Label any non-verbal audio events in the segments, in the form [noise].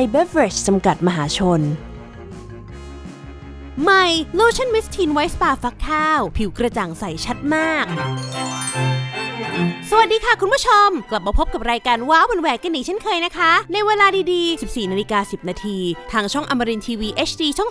ยเบเวอร์จจำกัดมหาชน ใหม่โลชั่นมิสทีนไวท์สปาฟักข้าว ผิวกระจ่างใสชัดมาก สวัสดีค่ะคุณผู้ชม กลับมาพบกับรายการว้าววันแหวกกันอีกเช่นเคยนะคะ ในเวลาดีๆ 14นาฬิกา10 นาที ทางช่องอมรินทีวี HD ช่อง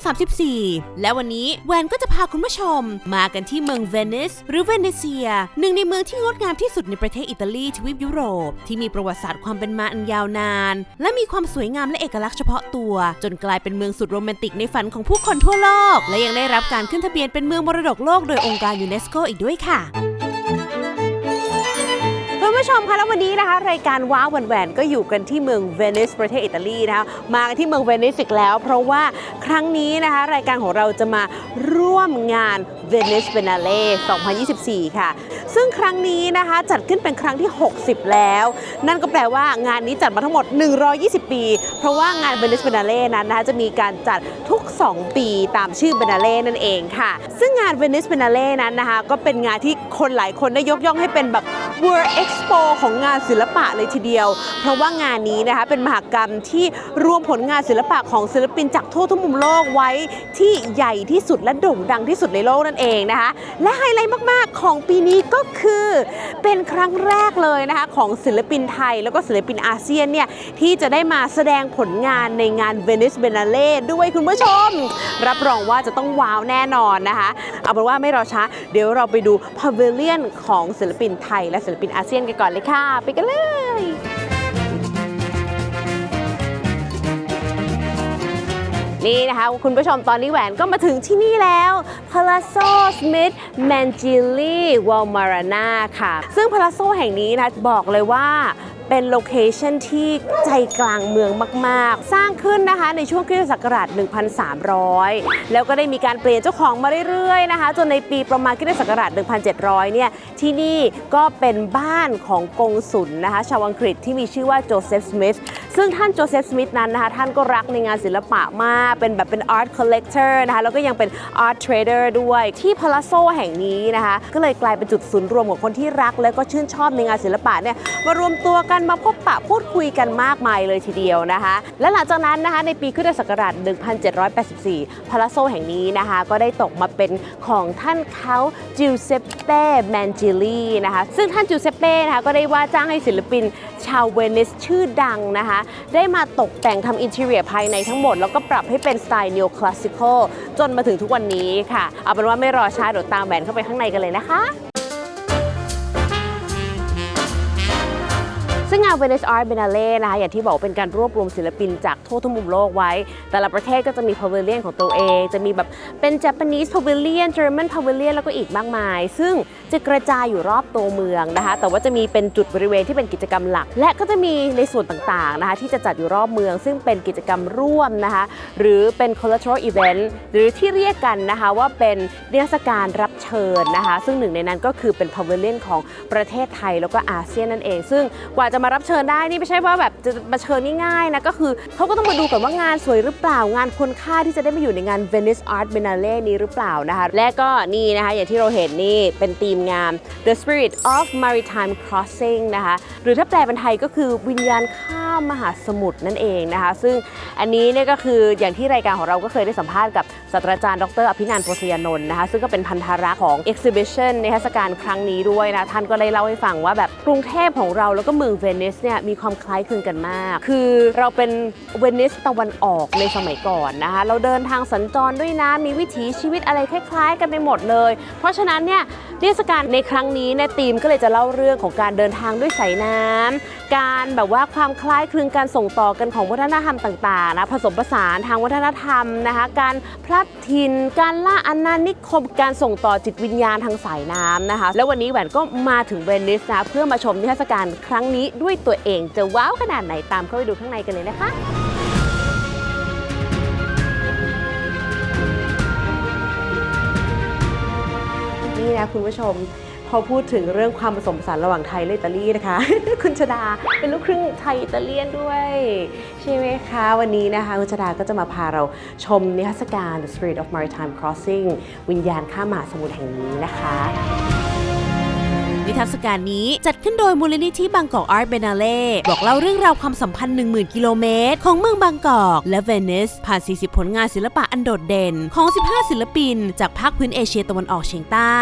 34 และวันนี้แวนก็จะพาคุณผู้ชม มากันที่เมืองเวนิส หรือเวเนเซีย หนึ่งในเมืองที่งดงามที่สุดในประเทศอิตาลีทวีปยุโรป ที่มีประวัติศาสตร์ความเป็นมาอันยาวนาน และมีความสวยงามและเอกลักษณ์เฉพาะตัว จนกลายเป็นเมืองสุดโรแมนติกในฝันของผู้คนทั่วโลก และยังได้รับการขึ้นทะเบียนเป็นเมืองมรดกโลกโดยองค์การยูเนสโกอีกด้วยค่ะ ผู้ชมคะแล้ววันนี้นะคะ รายการว้าวแหวนแหวนก็อยู่กันที่เมืองเวนิสประเทศอิตาลีนะคะมากันที่เมืองเวนิสอีกแล้ว เพราะว่าครั้งนี้นะคะ รายการของเราจะมาร่วมงาน Venice Biennale 2024 ค่ะ ซึ่งครั้งนี้นะคะจัดขึ้นเป็นครั้งที่ 60 แล้ว นั่นก็แปลว่างานนี้จัดมาทั้งหมด 120 ปี เพราะว่างาน Venice Biennale นั้นนะคะจะมีการจัดทุก 2 ปีตามชื่อ Biennale นั่นเองค่ะ ซึ่งงาน Venice Biennale นั้นนะคะก็เป็นงานที่คนหลายคนได้ยกย่องให้เป็นแบบ World Expo ของงานศิลปะเลยทีเดียว เพราะว่างานนี้นะคะเป็นมหกรรมที่รวมผลงานศิลปะของศิลปินจากทั่วทุกมุมโลกไว้ที่ใหญ่ที่สุดและโด่งดังที่สุดในโลกนั่นเองนะคะ และไฮไลท์มาก ๆ ของปีนี้ก็คือเป็นครั้งแรกเลยนะคะของศิลปินไทยแล้วก็ศิลปินอาเซียนเนี่ยที่จะได้มาแสดงผลงานในงาน Venice Biennale ด้วยคุณผู้ชม รับรองว่าจะต้องว้าวแน่นอนนะคะ เอาเป็นว่าไม่รอช้า เดี๋ยวเราไปดูพา v เ l ียนของศิลปินไทยและศิลปินอาเซียนกันก่อนเลยค่ะ ไปกันเลยนี่นะคะคุณผู้ชมตอนนี้แหวนก็มาถึงที่นี่แล้ว Palazzo Smith Mangili w a l m a r a n a ค่ะ ซึ่ง Palazzo แห่งนี้นะบอกเลยว่า เป็นโลเคชันที่ใจกลางเมืองมาก ๆ สร้างขึ้นนะคะในช่วงคริสตศักราช 1,300 แล้วก็ได้มีการเปลี่ยนเจ้าของมาเรื่อย ๆ นะคะ จนในปีประมาณคริสตศักราช 1,700 เนี่ย ที่นี่ก็เป็นบ้านของกงสุลนะคะ ชาวอังกฤษที่มีชื่อว่าโจเซฟสมิธซึ่งท่านโจเซฟสมิธนั้นนะคะ ท่านก็รักในงานศิลปะมาก เป็นแบบเป็น art collector นะคะ แล้วก็ยังเป็น art trader ด้วยที่พา a าโซแห่งนี้นะคะ ก็เลยกลายเป็นจุดศูนย์รวมของคนที่รัก และก็ชื่นชอบในงานศิลปะเนี่ยมารวมตัวกันมาพบปะพูดคุยกันมากมายเลยทีเดียวนะคะ และหลังจากนั้นนะคะในปีคริสตศักราช 1784 พา a าโซแห่งนี้นะคะ ก็ได้ตกมาเป็นของท่านเขาจิวเซปเป้แมนจิลีนะคะซึ่งท่านจิวเซปเป้นะคะก็ได้ว่าจ้างให้ศิลปินชาวเวนิสชื่อดังนะคะ ได้มาตกแต่งทำอินเท i รียภายในทั้งหมด แล้วก็ปรับให้เป็นสไตล์ neo classical จนมาถึงทุกวันนี้ค่ะ เอาเป็นว่าไม่รอช้าเดี๋ยวตามแหวนเข้าไปข้างในกันเลยนะคะ ซึ่งงาน Venice Art Biennale นะคะอย่างที่บอกเป็นการรวบรวมศิลปินจากทั่วทุกมุมโลกไว้ แต่ละประเทศก็จะมี pavilion ของตัวเอง จะมีแบบเป็น Japanese pavilion German pavilion แล้วก็อีกมากมาย ซึ่งจะกระจายอยู่รอบตัวเมืองนะคะ แต่ว่าจะมีเป็นจุดบริเวณที่เป็นกิจกรรมหลัก และก็จะมีในส่วนต่างๆนะคะที่จะจัดอยู่รอบเมือง ซึ่งเป็นกิจกรรมร่วมนะคะ หรือเป็น collateral event หรือที่เรียกกันนะคะว่าเป็นนิทรรศการรับเชิญนะคะ ซึ่งหนึ่งในนั้นก็คือเป็น pavilion ของประเทศไทยแล้วก็อาเซียนนั่นเอง ซึ่งกว่าจะมารับเชิญได้นี่ไม่ใช่ว่าแบบจะมาเชิญง่ายๆนะก็คือเขาก็ต้องมาดูก่อนว่างานสวยหรือเปล่างานควรค่าที่จะได้มาอยู่ในงาน Venice Art Biennale นี้หรือเปล่านะคะ และก็นี่นะคะ อย่างที่เราเห็นนี่เป็นธีมงาน The Spirit of Maritime Crossing นะคะ หรือถ้าแปลเป็นไทยก็คือวิญญาณข้ามมหาสมุทรนั่นเองนะคะ ซึ่งอันนี้เนี่ยก็คืออย่างที่รายการของเราก็เคยได้สัมภาษณ์กับศาสตราจารย์ดรอภินันท์โพสยานนท์นะคะ ซึ่งก็เป็นพันธารักษ์ของ Exhibition ในเทศกาลครั้งนี้ด้วยนะท่านก็ได้เล่าให้ฟังว่าแบบกรุงเทพของเราแล้วก็เมืองเวนิสเนี่ยมีความคล้ายคลึงกันมาก คือเราเป็นเวนิสตะวันออกในสมัยก่อนนะคะเราเดินทางสัญจรด้วยนะมีวิถีชีวิตอะไรคล้าย ๆ กันไปหมดเลย เพราะฉะนั้นเนี่ยเทศกาลในครั้งนี้เนี่ยธีมก็เลยจะเล่าเรื่องของการเดินทางด้วยสายน้ำการแบบว่าความคล้ายคลึงการส่งต่อกันของวัฒนธรรมต่างๆนะผสมผสานทางวัฒนธรรมนะคะการพลัดถิ่นการล่าอาณานิคมการส่งต่อจิตวิญญาณทางสายน้ำนะคะ แล้ววันนี้แหวนก็มาถึงเวนิสนะเพื่อมาชมนิทรรศการครั้งนี้ด้วยตัวเองจะว้าวขนาดไหนตามเข้าไปดูข้างในกันเลยนะคะนี่นะคุณผู้ชมพอพูดถึงเรื่องความผสมผสานระหว่างไทยและอิตาลีนะคะ คุณชดาเป็นลูกครึ่งไทยอิตาเลียนด้วย ใช่ไหมคะ วันนี้นะคะ คุณชดาก็จะมาพาเราชมนิทรรศการ The Spirit of Maritime Crossing วิญญาณข้ามมหาสมุทรแห่งนี้นะคะ นิทรรศการนี้จัดขึ้นโดยมูลนิธิบางกอกอาร์ตเบนาเล่บอกเล่าเรื่องราวความสัมพันธ์ 10,000 กิโลเมตร ของเมืองบางกอกและเวนิส ผ่าน 40 ผลงานศิลปะอันโดดเด่น ของ 15 ศิลปิน จากภาคพื้นเอเชียตะวันออกเฉียงใต้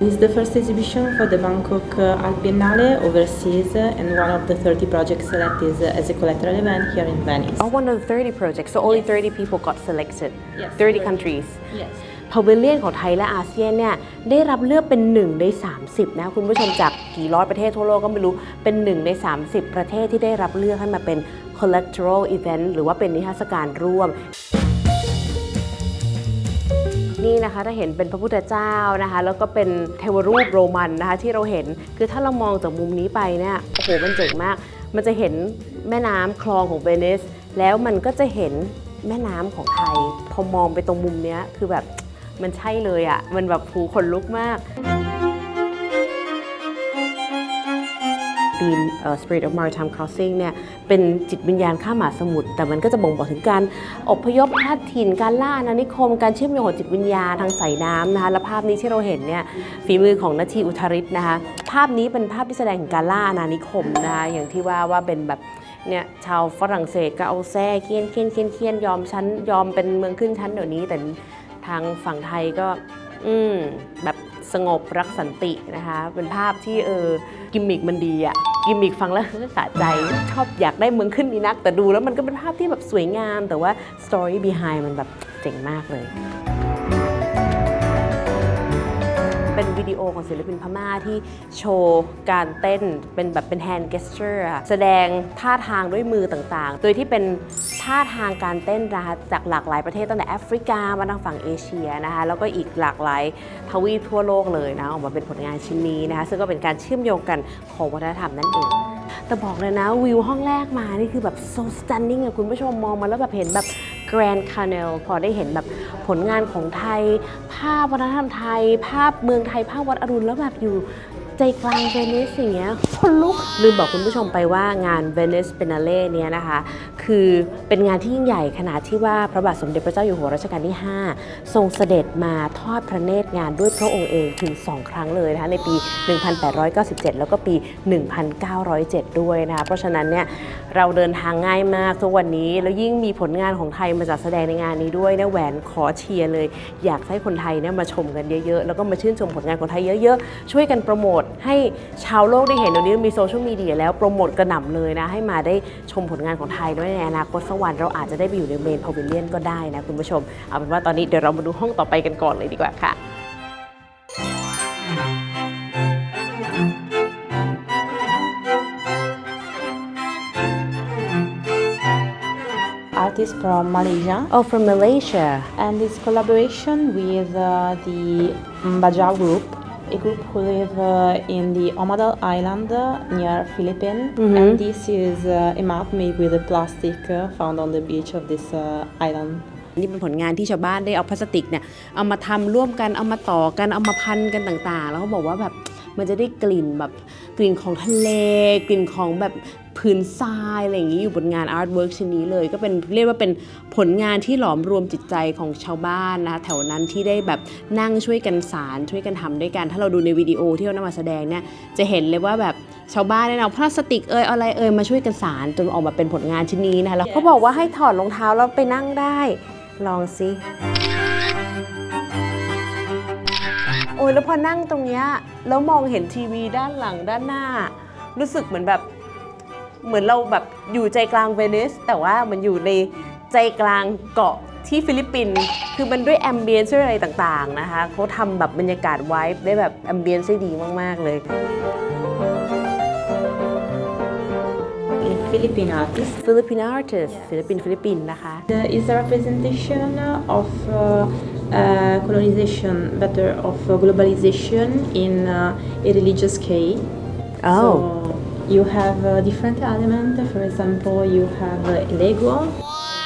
This is the first exhibition for the Bangkok uh, Art Biennale overseas uh, and one of the 30 projects that is uh, as a collateral event here in Venice. Oh one of the 30 projects so only 30 people got selected Yes, 30 correct. countries Yes. พาวิเลียนของไทยและอาเซียนเนี่ยได้รับเลือกเป็น 1 ใน 30 นะคุณผู้ชมจากกี่ร้อยประเทศทั่วโลกก็ไม่รู้เป็น 1 ใน 30 ประเทศที่ได้รับเลือกให้มาเป็น collateral event หรือว่าเป็นนิทรรศการร่วมนี่นะคะถ้าเห็นเป็นพระพุทธเจ้านะคะ แล้วก็เป็นเทวรูปโรมันนะคะที่เราเห็นคือถ้าเรามองจากมุมนี้ไปเนี่ยโอ้โหมันเจ๋งมาก มันจะเห็นแม่น้ำคลองของเวนิส แล้วมันก็จะเห็นแม่น้ำของไทย พอมองไปตรงมุมเนี้ยคือแบบ มันใช่เลยอะ่ะ มันแบบผูขนลุกมากทีมเอ่อ Spirit of Maritime Crossing เนี่ยเป็นจิตวิญญาณข้ามมหาสมุทรแต่มันก็จะบ่งบอกถึงการอพยพพลัดถิ่นการล่าอาณานิคม การเชื่อมโยงของจิตวิญญาณทางสายน้ำนะคะและภาพนี้ที่เราเห็นเนี่ยฝีมือของนาทีอุทาริศนะคะภาพนี้เป็นภาพที่แสดงถึงการล่าอาณานิคมนะคะอย่างที่ว่าว่าเป็นแบบเนี่ยชาวฝรั่งเศสก็เอาแซ่เคียนเคียนเคียนเคียนยอมชั้นยอมเป็นเมืองขึ้นชั้นเดี๋ยวนี้แต่ ทางฝั่งไทยก็อืมแบบสงบรักสันตินะคะ เป็นภาพที่เออกิมมิกมันดีอะกิมมิกฟังแล้วสะใจชอบอยากได้เมืองขึ้นดีนัก แต่ดูแล้วมันก็เป็นภาพที่แบบสวยงาม แต่ว่าสตอรี่บีไฮมันแบบเจ๋งมากเลย เป็นวิดีโอของศิลปินพม่าที่โชว์การเต้นเป็นแบบเป็น hand gesture อะแสดงท่าทางด้วยมือต่างๆ โดยที่เป็นท่าทางการเต้นนะคะจากหลากหลายประเทศตั้งแต่แอฟริกามาทางฝั่งเอเชียนะคะแล้วก็อีกหลากหลายทวีปทั่วโลกเลยนะออกมาเป็นผลงานชิ้นนี้นะคะซึ่งก็เป็นการเชื่อมโยงกันของวัฒนธรรมนั่นเองแต่บอกเลยนะวิวห้องแรกมานี่คือแบบ so stunning อะคุณผู้ชมมองมาแล้วแบบเห็นแบบ Grand Canal พอได้เห็นแบบผลงานของไทย ภาพวัฒนธรรมไทย ภาพเมืองไทย ภาพวัดอรุณแล้วแบบอยู่ใจกลางเวนิสอย่างเงี้ยคนลุกลืมบอกคุณผู้ชมไปว่างาน Venice Biennale เนี่ยนะคะ คือเป็นงานที่ยิ่งใหญ่ขนาดที่ว่าพระบาทสมเด็จพระเจ้าอยู่หัวรัชกาลที่ 5 ทรงเสด็จมาทอดพระเนตรงานด้วยพระองค์เองถึง 2 ครั้งเลยนะคะในปี 1897 แล้วก็ปี 1907 ด้วยนะคะเพราะฉะนั้นเนี่ย เราเดินทางง่ายมากทุกวันนี้ แล้วยิ่งมีผลงานของไทยมาจัดแสดงในงานนี้ด้วยนะแหวนขอเชียร์เลย อยากให้คนไทยเนี่ยมาชมกันเยอะๆ แล้วก็มาชื่นชมผลงานของไทยเยอะๆ ช่วยกันโปรโมทให้ชาวโลกได้เห็นเดี๋ยวนี้มีโซเชียลมีเดียแล้วโปรโมทกระหน่ำเลยนะ ให้มาได้ชมผลงานของไทยด้วยในอนาคตสักวันเราอาจจะได้ไปอยู่ในเมนพาวิเลียนก็ได้นะคุณผู้ชมเอาเป็นว่าตอนนี้เดี๋ยวเรามาดูห้องต่อไปกันก่อนเลยดีกว่าค่ะ Artist from Malaysia Oh from Malaysia and this collaboration with uh, the Bajau group, a group who live uh, in the Omadal Island uh, near Philippines. And this is uh, a map made with a plastic uh, found on the beach of this uh, island. นี่เป็นผลงานที่ชาวบ้านได้เอาพลาสติกเนี่ยเอามาทำร่วมกันเอามาต่อกันเอามาพันกันต่างๆ แล้วเขาบอกว่าแบบมันจะได้กลิ่นแบบกลิ่นของทะเล กลิ่นของแบบ พื้นทรายอะไรอย่างนี้อยู่บนงานอาร์ตเวิร์กชิ้นนี้เลย ก็เป็นเรียกว่าเป็นผลงานที่หลอมรวมจิตใจของชาวบ้านนะแถวนั้นที่ได้แบบนั่งช่วยกันสารช่วยกันทำด้วยกัน ถ้าเราดูในวิดีโอที่เขานำมาแสดงเนี่ยจะเห็นเลยว่าแบบชาวบ้านเนี่ยเอาพลาสติกเอ่ยอะไรเอ่ยมาช่วยกันสารจนออกมาเป็นผลงานชิ้นนี้นะคะแล้วเขาบอกว่าให้ถอดรองเท้าแล้วไปนั่งได้ลองสิโอ้ยแล้วพอนั่งตรงเนี้ยแล้วมองเห็นทีวีด้านหลังด้านหน้า รู้สึกเหมือนแบบ เหมือนเราแบบอยู่ใจกลางเวนิส แต่ว่ามันอยู่ในใจกลางเกาะที่ฟิลิปปินส์คือมันด้วยแอมเบียนซ์ด้วยอะไรต่างๆนะคะเขาทำแบบบรรยากาศไว้ได้แบบแอมเบียนซ์ได้ดีมาก ๆ เลย It Philippine artist. ฟิลิปปิน artist ศิลปินฟิลิปปินส์นะคะ There is a representation of uh, uh, colonization, better of uh, globalization in uh, a religious case. Oh. So you have different elements. For example, you have Lego,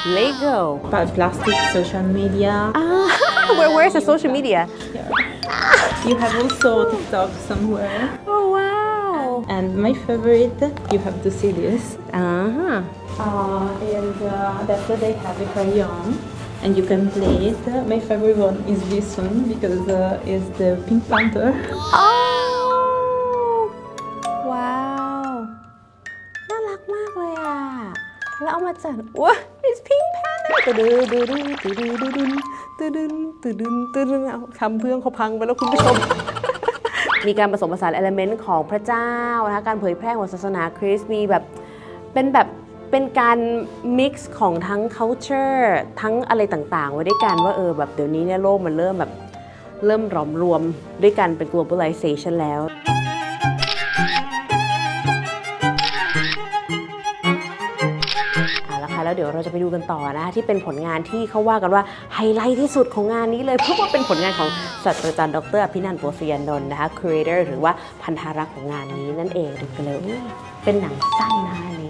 Lego, But plastic, social media. Ah, [laughs] where where is the social media? Here. You have also TikTok somewhere. Oh wow! And my favorite, you have to see this. Uh-huh. Uh, and uh, that's what they have the crayon and you can play it. My favorite one is this one because uh, it's the Pink Panther. Oh! อามาจัดว้า it's pink panther ตืดูดูดูดูดูดูดูตืดึนตืดึนตืดึนเอาคำเพื่องเขาพังไปแล้วคุณผู้ชม มีการผสมผสานเอลเมนต์ของพระเจ้านะคะการเผยแพร่ของศาสนาคริสต์มีแบบเป็นแบบเป็นการ mix ของทั้ง culture ทั้งอะไรต่างๆ ไว้ด้วยกันว่าเออแบบเดี๋ยวนี้เนี่ยโลกมันเริ่มแบบเริ่มหลอมรวมด้วยกันเป็น globalization แล้ว ดี๋ยวเราจะไปดูกันต่อนะคะที่เป็นผลงานที่เขาว่ากันว่าไฮไลท์ที่สุดของงานนี้เลย เพราะว่าเป็นผลงานของศาสตราจารย์ดรอภินันท์โปสยานนท์นะคะ curator หรือว่าพันธารักษ์ของงานนี้นั่นเองดูกันเลยอุ๊ยเป็นหนังสั้นนะ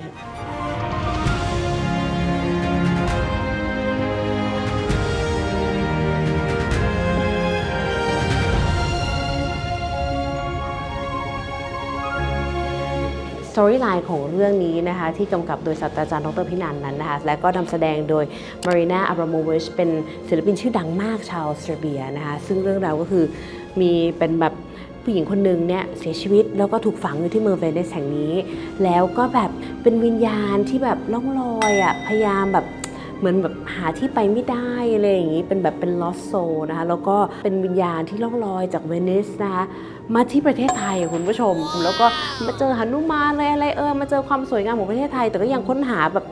สตอรี่ไลน์ของเรื่องนี้นะคะที่กำกับโดยศาสตราจารย์ดรพินันนั้นนะคะและก็นำแสดงโดยมารีนาอับราโมวิชเป็นศิลปินชื่อดังมากชาวเซอร์เบียนะคะซึ่งเรื่องราวก็คือมีเป็นแบบผู้หญิงคนหนึ่งเนี่ยเสียชีวิตแล้วก็ถูกฝังอยู่ที่เมืองเวนิสแห่งนี้ แล้วก็แบบเป็นวิญญาณที่แบบล่องลอยอะพยายามแบบ เหมือนแบบหาที่ไปไม่ได้อะไรอย่างนี้เป็นแบบเป็น lost soul นะคะแล้วก็เป็นวิญญาณที่ล่องลอยจากเวนิสนะคะมาที่ประเทศไทยคุณผู้ชม แล้วก็มาเจอหนุมานอะไรอะไรเออมาเจอความสวยงามของประเทศไทย แต่ก็ยังค้นหาแบบ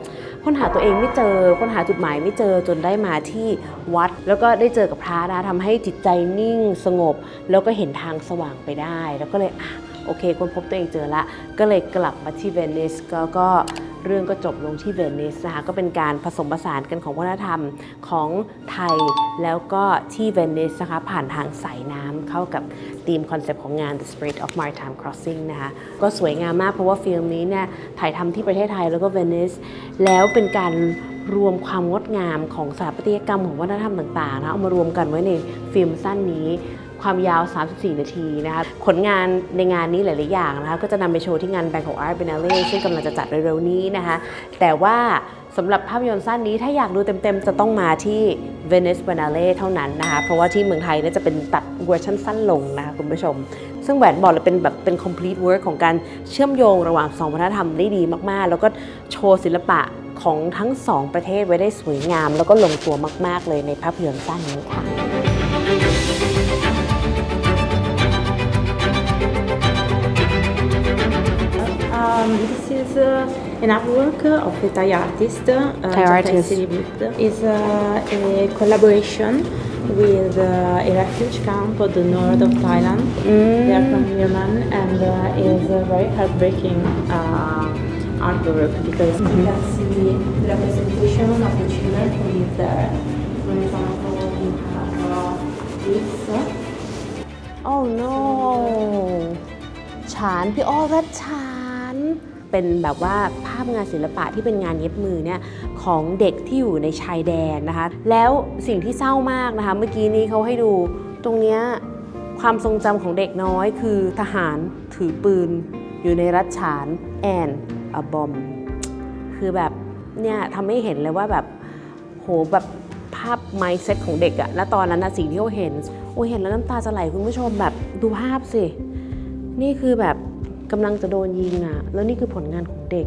ค้นหาตัวเองไม่เจอค้นหาจุดหมายไม่เจอจนได้มาที่วัด แล้วก็ได้เจอกับพระนะคะทำให้จิตใจนิ่งสงบ แล้วก็เห็นทางสว่างไปได้ แล้วก็เลยอะโอเคค้นพบตัวเองเจอละ ก็เลยกลับมาที่เวนิสก็ก็ เรื่องก็จบลงที่เวนิสนะคะก็เป็นการผสมผสานกันของวัฒนธรรมของไทยแล้วก็ที่เวนิสนะคะผ่านทางสายน้ำเข้ากับธีมคอนเซปต์ของงาน The Spirit of Maritime Crossing นะคะก็สวยงามมากเพราะว่าฟิล์มนี้เนี่ยถ่ายทำที่ประเทศไทยแล้วก็เวนิสแล้วเป็นการรวมความงดงามของสถาปัตยกรรมของวัฒนธรรมต่างๆนะเอามารวมกันไว้ในฟิล์มสั้นนี้ ความยาว 34 นาทีนะคะผลงานในงานนี้หลาย ๆ อย่างนะคะก็จะนำไปโชว์ที่งาน Bangkok Art Biennale ซึ่งกำลังจะจัดเร็ว ๆ นี้นะคะ แต่ว่าสำหรับภาพยนตร์สั้นนี้ถ้าอยากดูเต็ม ๆ จะต้องมาที่ Venice Biennale เท่านั้นนะคะ เพราะว่าที่เมืองไทยเนี่ยจะเป็นตัดเวอร์ชันสั้นลงนะคะคุณผู้ชม ซึ่งแหวนบอกเลยเป็นแบบเป็น complete work ของการเชื่อมโยงระหว่างสองวัฒนธรรมได้ดีมาก ๆ แล้วก็โชว์ศิลปะของทั้งสองประเทศไว้ได้สวยงาม แล้วก็ลงตัวมาก ๆ เลยในภาพยนตร์สั้นนี้ค่ะ Um, this is uh, an artwork of a Thai artist. Uh, Thai artist. is uh, a collaboration with uh, a refuge camp of the north of Thailand. Mm. They are from mm. Myanmar and uh, is a very heartbreaking uh, artwork because mm -hmm. you can see the representation of the children who live there. For example, we have this. Oh no! Chan, we all read Chan. เป็นแบบว่าภาพงานศิลปะที่เป็นงานเย็บมือเนี่ยของเด็กที่อยู่ในชายแดนนะคะ แล้วสิ่งที่เศร้ามากนะคะ เมื่อกี้นี้เขาให้ดูตรงเนี้ยความทรงจำของเด็กน้อยคือทหารถือปืน อยู่ในรัฐฉานแอนอบอมคือแบบเนี่ยทำให้เห็นเลยว่าแบบโหแบบภาพ mindset ของเด็กอะแล้วตอนนั้นนะสิ่งที่เขาเห็น โอ้เห็นแล้วน้ำตาจะไหลคุณผู้ชมแบบดูภาพสิ นี่คือแบบ กำลังจะโดนยิงอะแล้วนี่คือผลงานของเด็ก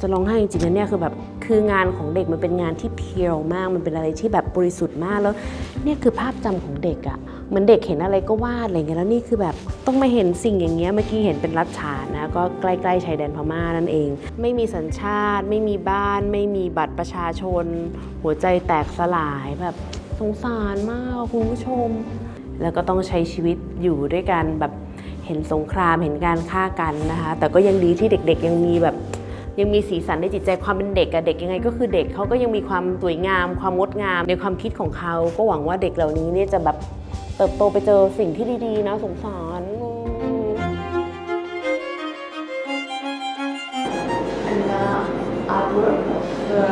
จะร้องไห้จริงๆนะเนี่ยคือแบบคืองานของเด็กมันเป็นงานที่เพียวมาก มันเป็นอะไรที่แบบบริสุทธิ์มากแล้วเนี่ยคือภาพจำของเด็กอะเหมือนเด็กเห็นอะไรก็วาดอะไรเงี้ยแล้วนี่คือแบบต้องมาเห็นสิ่งอย่างเงี้ยเมื่อกี้เห็นเป็นรัฐฉานนะก็ใกล้ๆชายแดนพม่านั่นเอง ไม่มีสัญชาติ ไม่มีบ้าน ไม่มีบัตรประชาชน หัวใจแตกสลายแบบสงสารมากคุณผู้ชม แล้วก็ต้องใช้ชีวิตอยู่ด้วยกันแบบ เห็นสงครามเห็นการฆ่ากันนะคะ แต่ก็ยังดีที่เด็กๆ ยังมีแบบยังมีสีสันในจิตใจความเป็นเด็กอะเด็กยังไงก็คือเด็กเขาก็ยังมีความสวยงาม ความงดงามในความคิดของเขา ก็หวังว่าเด็กเหล่านี้เนี่ยจะแบบเติบโตไปเจอสิ่งที่ดีๆนะสงสารอืม And uh, artwork of uh,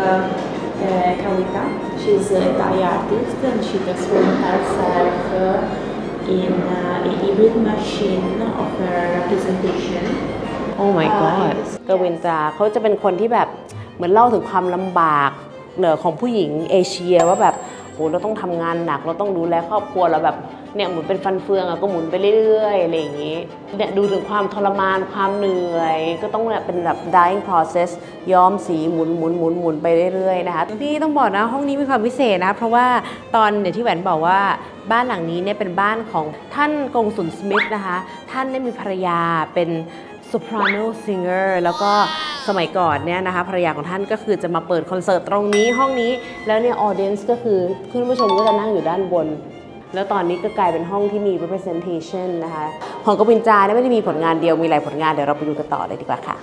uh, Kawita. She's a Thai artist and she transformed herself uh, in uh, a hybrid machine of her representation. โอ้ my god กวินตราเขาจะเป็นคนที่แบบเหมือนเล่าถึงความลำบากเหนือของผู้หญิงเอเชียว่าแบบโหเราต้องทำงานหนัก เราต้องดูแลครอบครัวเราแบบ เนี่ยหมุนเป็นฟันเฟืองอะก็หมุนไปเรื่อยๆอะไรอย่างนี้เนี่ยดูถึงความทรมานความเหนื่อย ก็ต้องเนี่ยเป็นแบบ dying process ย้อมสีหมุนหมุนหมุนหมุนไปเรื่อยๆนะคะนี่ต้องบอกนะห้องนี้มีความพิเศษนะ เพราะว่าตอนเนี่ยที่แหวนบอกว่าบ้านหลังนี้เนี่ยเป็นบ้านของท่านกงสุลสมิธนะคะ ท่านได้มีภรรยาเป็น soprano singer แล้วก็สมัยก่อนเนี่ยนะคะภรรยาของท่านก็คือจะมาเปิดคอนเสิร์ตตรงนี้ห้องนี้แล้วเนี่ย audience ก็คือคุณผู้ชมก็จะนั่งอยู่ด้านบน แล้วตอนนี้ก็กลายเป็นห้องที่มี representation นะคะของกวินจาเนี่ยไม่ได้มีผลงานเดียวมีหลายผลงานเดี๋ยวเราไปดูกันต่อเลยดีกว่าค่ะ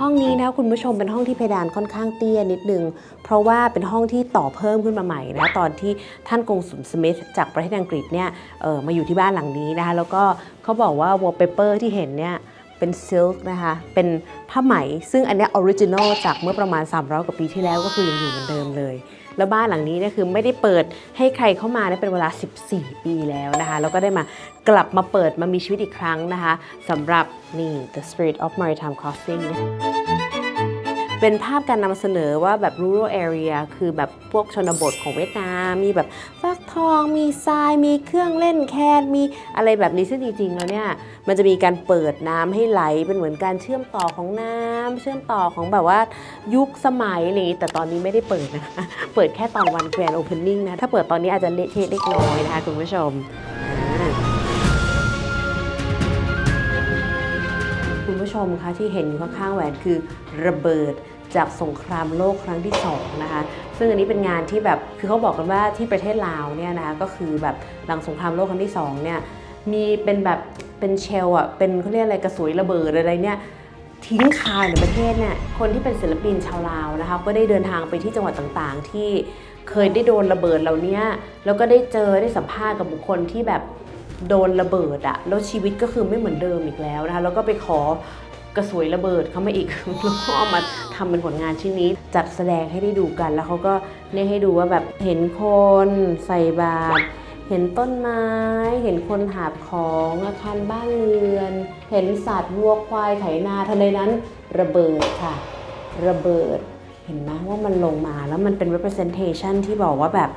ห้องนี้นะคุณผู้ชมเป็นห้องที่เพดานค่อนข้างเตี้ยนิดนึง เพราะว่าเป็นห้องที่ต่อเพิ่มขึ้นมาใหม่นะตอนที่ท่านกงสุลสมิธจากประเทศอังกฤษเนี่ยเออมาอยู่ที่บ้านหลังนี้นะคะแล้วก็เขาบอกว่า wallpaper ที่เห็นเนี่ยเป็นซิลค์นะคะ เป็นผ้าไหม ซึ่งอันนี้ออริจินอลจากเมื่อประมาณ 300 กว่าปีที่แล้วก็คือยังอยู่เหมือนเดิมเลย แล้วบ้านหลังนี้เนี่ยคือไม่ได้เปิดให้ใครเข้ามาได้เป็นเวลา 14 ปีแล้วนะคะแล้วก็ได้มากลับมาเปิดมามีชีวิตอีกครั้งนะคะสำหรับนี่ The Spirit of Maritime Crossing นะคะ เป็นภาพการนำเสนอว่าแบบ rural area คือแบบพวกชนบทของเวียดนาม มีแบบฟักทอง มีทราย มีเครื่องเล่นแคนมีอะไรแบบนี้ซึ่งจริงๆแล้วเนี่ย มันจะมีการเปิดน้ำให้ไหล เป็นเหมือนการเชื่อมต่อของน้ำ เชื่อมต่อของแบบว่ายุคสมัยอะไรอย่างนี้ แต่ตอนนี้ไม่ได้เปิดนะคะ เปิดแค่ตอนวัน grand opening นะ ถ้าเปิดตอนนี้อาจจะเละเทะเล็กน้อยนะคะคุณผู้ชม ผู้ชมคะที่เห็นอยู่ข้างๆแหวนคือระเบิดจากสงครามโลกครั้งที่สองนะคะซึ่งอันนี้เป็นงานที่แบบคือเขาบอกกันว่าที่ประเทศลาวเนี่ยนะคะก็คือแบบหลังสงครามโลกครั้งที่สองเนี่ยมีเป็นแบบเป็นเชลอะเป็นเขาเรียกอะไรกระสวยระเบิดอะไรเนี่ยทิ้งคาในประเทศเนี่ยคนที่เป็นศิลปินชาวลาวนะคะก็ได้เดินทางไปที่จังหวัดต่างๆ ที่เคยได้โดนระเบิดเหล่านี้แล้วก็ได้เจอได้สัมภาษณ์กับบุคคลที่แบบ โดนระเบิดอะแล้วชีวิตก็คือไม่เหมือนเดิมอีกแล้วนะคะแล้วก็ไปขอกระสวยระเบิดเข้ามาอีกแล้วก็เอามาทำเป็นผลงานชิ้นนี้ จัดแสดงให้ได้ดูกันแล้วเขาก็เนี่ยให้ดูว่าแบบเห็นคนใส่บาตรเห็นต้นไม้ เห็นคนหาบของอาคารบ้านเรือน เห็นสัตว์วัวควายไถนาทันใดนั้น ระเบิดค่ะ ระเบิด เห็นไหมว่ามันลงมาแล้วมันเป็น representation ที่บอกว่าแบบ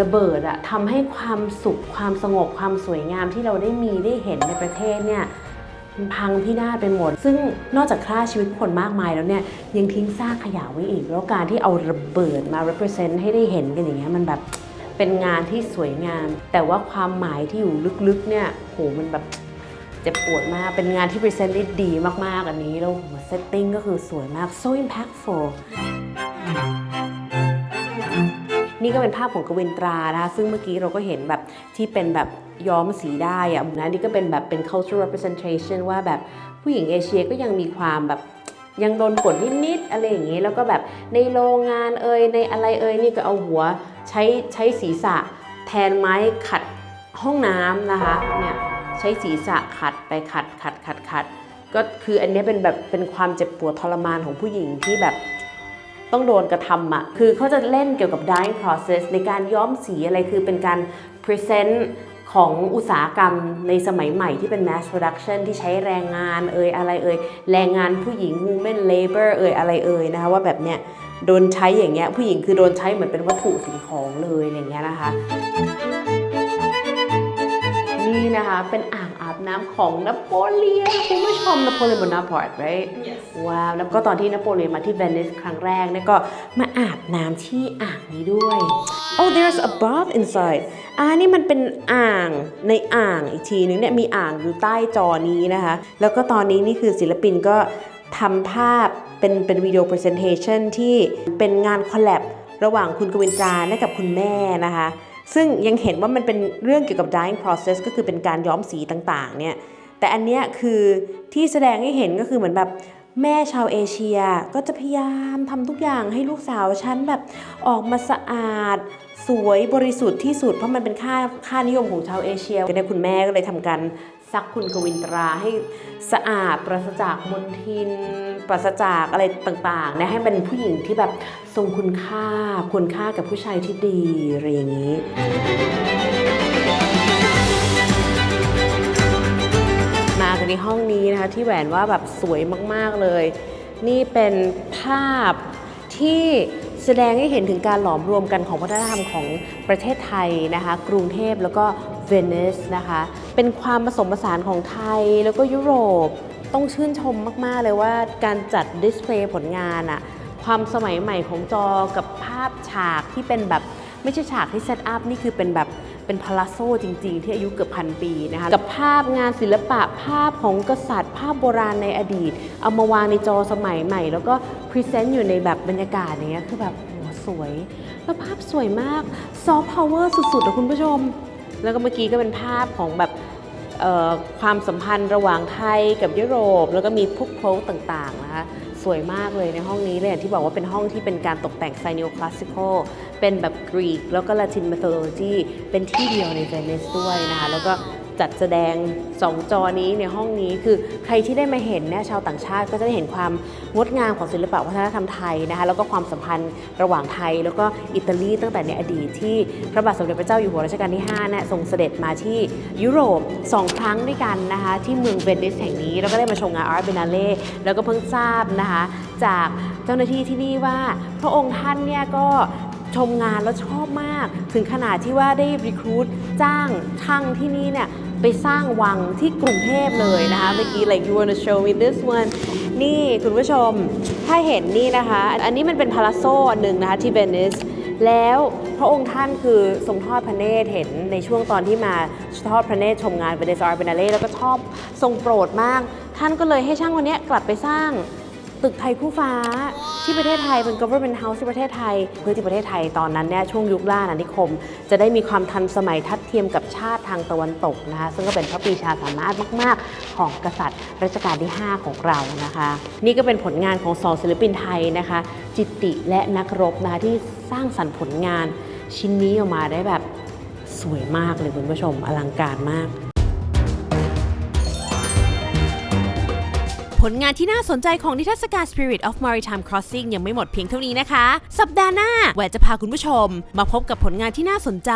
ระเบิดอะทำให้ความสุขความสงบความสวยงามที่เราได้มีได้เห็นในประเทศเนี่ยมันพังพินาศไปหมด ซึ่งนอกจากฆ่าชีวิตคนมากมายแล้วเนี่ยยังทิ้งซากขยะไว้อีก แล้วการที่เอาระเบิดมา represent ให้ได้เห็นกันอย่างเงี้ยมันแบบเป็นงานที่สวยงาม แต่ว่าความหมายที่อยู่ลึกๆเนี่ยโหมันแบบเจ็บปวดมาก เป็นงานที่ present ได้ดีมากๆอันนี้แล้ว setting ก็คือสวยมาก so impactful นี่ก็เป็นภาพของกวินตรานะคะซึ่งเมื่อกี้เราก็เห็นแบบที่เป็นแบบย้อมสีได้อะนะนี่ก็เป็นแบบเป็น cultural representation ว่าแบบผู้หญิงเอเชียก็ยังมีความแบบยังโดนกดนิดๆอะไรอย่างนี้แล้วก็แบบในโรงงานเอ่ยในอะไรเอ่ยนี่ก็เอาหัวใช้ใช้ศีรษะแทนไม้ขัดห้องน้ำนะคะเนี่ยใช้ศีรษะขัดไปขัดขัดขัดขัดก็คืออันนี้เป็นแบบเป็นความเจ็บปวดทรมานของผู้หญิงที่แบบ ต้องโดนกระทำอะคือเขาจะเล่นเกี่ยวกับ dyeing process ในการย้อมสีอะไรคือเป็นการ present ของอุตสาหกรรมในสมัยใหม่ที่เป็น mass production ที่ใช้แรงงานเอ่ยอะไรเอ่ยแรงงานผู้หญิง women labor เอ่ยอะไรเอ่ยนะคะว่าแบบเนี้ยโดนใช้อย่างเงี้ยผู้หญิงคือโดนใช้เหมือนเป็นวัตถุสิ่งของเลยอะไรอย่างเงี้ยนะคะ นี่นะคะเป็นอ่างอา น้ำของนโปเลียนคุณผู้ชมนโปเลียนบนนาพอร์ต right Yes. ว้าวแล้วก็ตอนที่นโปเลียนมาที่เวนิสครั้งแรกเนี่ยก็มาอาบน้ำที่อ่างนี้ด้วย oh there's a bath inside อ่านี่มันเป็นอ่างในอ่างอีกทีนึงเนี่ยมีอ่างอยู่ใต้จอนี้นะคะ แล้วก็ตอนนี้นี่คือศิลปินก็ทำภาพเป็นเป็นวิดีโอ presentation ที่เป็นงานคอลแลบระหว่างคุณกวินจาและกับคุณแม่นะคะ ซึ่งยังเห็นว่ามันเป็นเรื่องเกี่ยวกับ dyeing process ก็คือเป็นการย้อมสีต่างๆเนี่ยแต่อันเนี้ยคือที่แสดงให้เห็นก็คือเหมือนแบบแม่ชาวเอเชียก็จะพยายามทำทุกอย่างให้ลูกสาวฉันแบบออกมาสะอาด สวยบริสุทธิ์ที่สุดเพราะมันเป็นค่าค่านิยมของชาวเอเชียในคุณแม่ก็เลยทำการ ซักคุณกวินตราให้สะอาดปราศจากมลทิน ปราศจากอะไรต่างๆนะให้เป็นผู้หญิงที่แบบทรงคุณค่าคุณค่ากับผู้ชายที่ดีอะไรอย่างนี้มากันในห้องนี้นะคะที่แหวนว่าแบบสวยมากๆเลย นี่เป็นภาพที่แสดงให้เห็นถึงการหลอมรวมกันของวัฒนธรรมของประเทศไทยนะคะ กรุงเทพแล้วก็ เวนิสนะคะ เป็นความผสมผสานของไทยแล้วก็ยุโรปต้องชื่นชมมาก ๆ เลยว่าการจัดดิสเพลย์ผลงานอะความสมัยใหม่ของจอกับภาพฉากที่เป็นแบบไม่ใช่ฉากที่เซตอัพนี่คือเป็นแบบเป็นพาราโซจริง ๆ ที่อายุเกือบพันปีนะคะกับภาพงานศิลปะภาพของกษัตริย์ ภาพโบราณในอดีต เอามาวางในจอสมัยใหม่ แล้วก็พรีเซนต์อยู่ในแบบบรรยากาศอย่างเงี้ยคือแบบโหสวย แล้วภาพสวยมากซอฟต์พาวเวอร์สุดๆนะคุณผู้ชม แล้วก็เมื่อกี้ก็เป็นภาพของแบบความสัมพันธ์ระหว่างไทยกับยุโรป แล้วก็มีพวกโพลต่างๆนะคะสวยมากเลยในห้องนี้เลยที่บอกว่าเป็นห้องที่เป็นการตกแต่งไซเนโอคลาสสิคอลเป็นแบบกรีกแล้วก็ลาตินเมโทโลจีเป็นที่เดียวในเวนิสด้วยนะคะแล้วก็ จัดแสดง 2 จอนี้ในห้องนี้คือใครที่ได้มาเห็นเนี่ยชาวต่างชาติก็จะได้เห็นความงดงามของศิลปะวัฒนธรรมไทยนะคะแล้วก็ความสัมพันธ์ระหว่างไทย แล้วก็อิตาลีตั้งแต่ในอดีตที่พระบาทสมเด็จพระเจ้าอยู่หัวรัชกาลที่5เนี่ยทรงเสด็จมาที่ยุโรป 2 ครั้งด้วยกันนะคะที่เมืองเวนิสแห่งนี้แล้วก็ได้มาชมงานอาร์ตเบนาเล่แล้วก็เพิ่งทราบนะคะจากเจ้าหน้าที่ที่นี่ว่าพระองค์ท่านเนี่ยก็ชมงานแล้วชอบมาก ถึงขนาดที่ว่าได้รีครูดจ้างช่างที่นี่เนี่ย ไปสร้างวังที่กรุงเทพเลยนะคะเมื่อกี้ like you wanna show me this one นี่คุณผู้ชมถ้าเห็นนี่นะคะ อันนี้มันเป็นพาราโซอันหนึ่งนะคะที่เวนิสแล้วพระองค์ท่านคือทรงทอดพระเนตรเห็นในช่วงตอนที่มาทอดพระเนตรชมงานเวเนซอาร์เบนาเล่แล้วก็ชอบทรงโปรดมาก ท่านก็เลยให้ช่างคนนี้กลับไปสร้าง ตึกไทยคู่ฟ้าที่ประเทศไทยเป็น government house ที่ประเทศไทยเพื่อที่ประเทศไทยตอนนั้นเนี่ยช่วงยุคล่าอาณานิคม จะได้มีความทันสมัยทัดเทียมกับชาติทางตะวันตกนะคะซึ่งก็เป็นพระปีชาสามารถมาก ๆ ของกษัตริย์รัชกาลที่ 5 ของเรานะคะ นี่ก็เป็นผลงานของสองศิลปินไทยนะคะ จิตติและนักรบนะคะที่สร้างสรรค์ผลงานชิ้นนี้ออกมาได้แบบสวยมากเลยคุณผู้ชมอลังการมาก ผลงานที่น่าสนใจของนิทรรศการ Spirit of Maritime Crossing ยังไม่หมดเพียงเท่านี้นะคะ สัปดาห์หน้าแหวจะพาคุณผู้ชม มาพบกับผลงานที่น่าสนใจ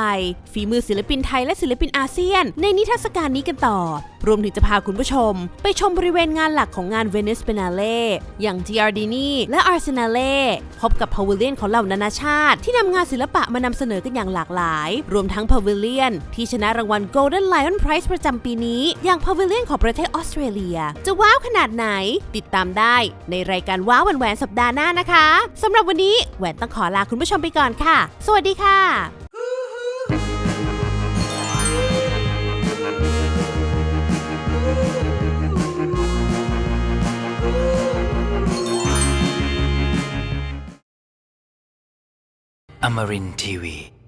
ฝีมือศิลปินไทยและศิลปินอาเซียน ในนิทรรศการนี้กันต่อ รวมถึงจะพาคุณผู้ชม ไปชมบริเวณงานหลักของงาน Venice Biennale อย่าง Giardini และ Arsenale พบกับพาวเวเลียนของเหล่านานาชาติ ที่นำงานศิลปะมานำเสนอกันอย่างหลากหลาย รวมทั้งพาวเวเลียนที่ชนะรางวัล Golden Lion Prize ประจำปีนี้ อย่างพาวเวเลียนของประเทศออสเตรเลีย จะว้าวขนาดไหนติดตามได้ในรายการว้าวแหวนแหวนสัปดาห์หน้านะคะสำหรับวันนี้แหวนต้องขอลาคุณผู้ชมไปก่อนค่ะ สวัสดีค่ะ Amarin Tiwi.